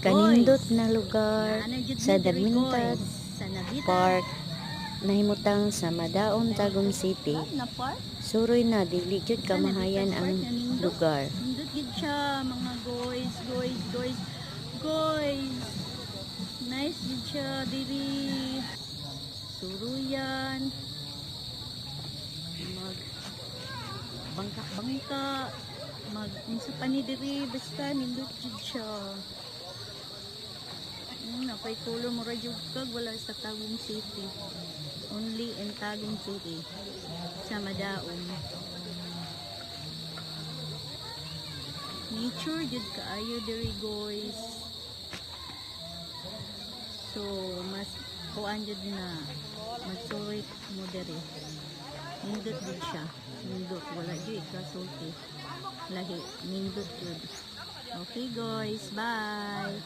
kanindot na lugar sa. Sa Navita. Park nahimutang sa Madaon, Tagum City. Suroy na dili jud kamahayan ang lugar. Nindot gid siya mga guys, guys, guys. Guys. Nice gid siya diri. Suruyan. Mag bangka-bangka. Mag unsa pa ni diri basta nindot gid siya. Napay kulo mo ra jud kag wala sa Tagum City. Only in Tagum City sa Madaon. Nature jud kaayo diri guys. So mas kuan jud na magsurit mo diri. Nindot jud siya. Nindot wala jud kasulti. Lahi nindot jud. Okay guys, bye.